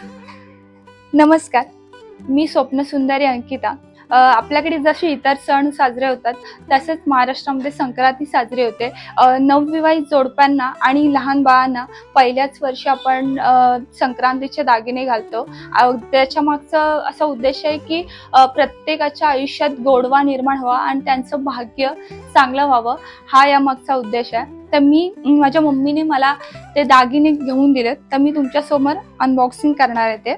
नमस्कार. मी स्वप्न सुंदरी अंकिता. आपल्याकडे जसे इतर सण साजरे होतात तसेच महाराष्ट्रामध्ये संक्रांती साजरी होते. नवविवाहित जोडप्यांना आणि लहान बाळांना पहिल्याच वर्षी आपण संक्रांतीचे दागिने घालतो. त्याच्या मागचा असा उद्देश आहे की प्रत्येकाच्या आयुष्यात गोडवा निर्माण व्हावा आणि त्यांचं भाग्य चांगलं व्हावं. हा या मागचा उद्देश आहे. तर मी माझ्या मम्मीने मला ते दागिने घेऊन दिलेत. तर मी तुमच्यासमोर अनबॉक्सिंग करणार आहे ते.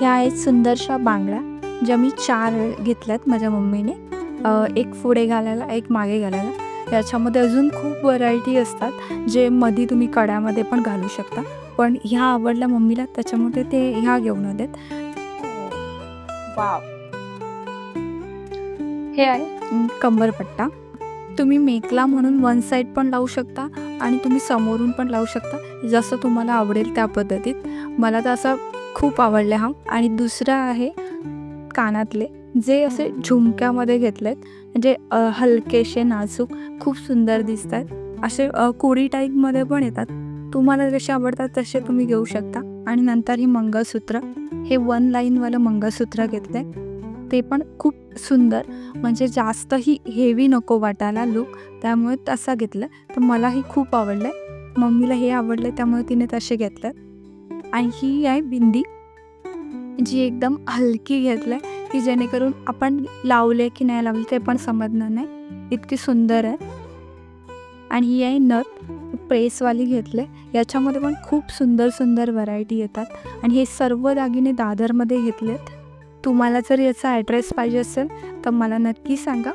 ह्या आहेत सुंदरशा बांगड्या ज्या मी चार घेतल्यात माझ्या मम्मीने. एक पुढे घालायला एक मागे घालायला. याच्यामध्ये अजून खूप व्हरायटी असतात जे मध्ये तुम्ही कड्यामध्ये पण घालू शकता. पण ह्या आवडल्या मम्मीला त्याच्यामध्ये ते ह्या घेऊन आलेत. वाव हे आहे कंबरपट्टा तुम्ही मेकला म्हणून वन साईड पण लावू शकता आणि तुम्ही समोरून पण लावू शकता जसं तुम्हाला आवडेल त्या पद्धतीत. मला तर असा खूप आवडले हा. आणि दुसरा आहे कानातले जे असे झुमक्यामध्ये घेतलेत आहेत जे हलकेसे नाजूक खूप सुंदर दिसत आहेत असे कोडी कोरी टाईपमध्ये पण येतात. तुम्हाला जसे आवडतात तसे तुम्ही घेऊ शकता. आणि नंतर ही मंगळसूत्र. हे वन लाईनवालं मंगळसूत्र घेतलं ते पण खूप सुंदर. म्हणजे जास्तही हेवी नको वाटायला लुक त्यामुळे तसा घेतलं. तर मलाही खूप आवडलं. आहे मम्मीला हे आवडलं त्यामुळे तिने तसे घेतलं. आणि ही आहे बिंदी जी एकदम हलकी घेतलं आहे की जेणेकरून आपण लावले की नाही लावले ते पण समजणार नाही. इतकी सुंदर आहे. आणि ही आहे नथ प्रेसवाली घेतले याच्यामध्ये पण खूप सुंदर सुंदर व्हरायटी येतात. आणि हे सर्व दागिने दादरमध्ये घेतलेत. तुम्हाला जर याचा ॲड्रेस पाहिजे असेल तर मला नक्की सांगा.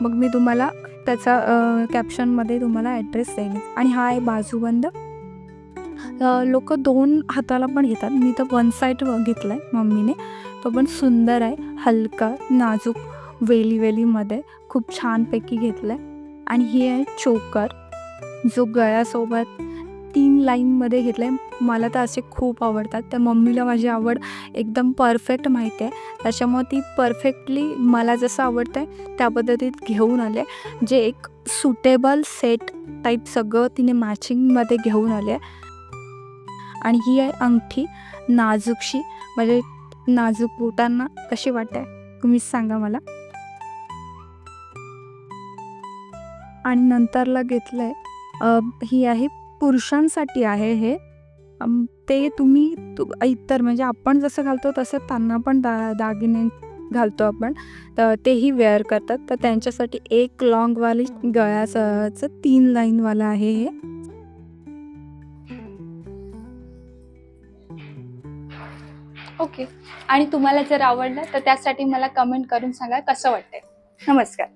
मग मी तुम्हाला त्याचा कॅप्शनमध्ये तुम्हाला ॲड्रेस देईन. आणि हा आहे बाजूबंद. लोक दोन हाताला पण घेतात. मी तर वन साईड घेतला आहे मम्मीने. तो पण सुंदर आहे. हलका नाजूक वेली वेलीमध्ये खूप छानपैकी घेतला आहे आणि हे आहे चोकर. जो गळ्यासोबत तीन लाईनमध्ये घेतलं आहे मला तर असे खूप आवडतात. तर मम्मीला माझी आवड एकदम परफेक्ट माहिती आहे त्याच्यामुळे ती परफेक्टली मला जसं आवडतं आहे त्या पद्धतीत घेऊन आले. जे एक सुटेबल सेट टाईप सगळं तिने मॅचिंगमध्ये घेऊन आले. आणि ही आहे अंगठी नाजूकशी. म्हणजे नाजूक बोटांना कशी वाटते? तुम्हीच सांगा मला. आणि नंतरला घेतलं आहे ही आहे पुरुषांसाठी आहे हे. ते तुम्ही तु इतर म्हणजे आपण जसं घालतो तसं त्यांना पण दा दागिने घालतो आपण. तर तेही वेअर करतात. तर त्यांच्यासाठी एक लॉंगवाली गळ्याचं तीन लाईनवाला आहे हे. ओके. आणि तुम्हाला जर आवडलं तर त्यासाठी मला कमेंट करून सांगा कसं वाटतंय. नमस्कार.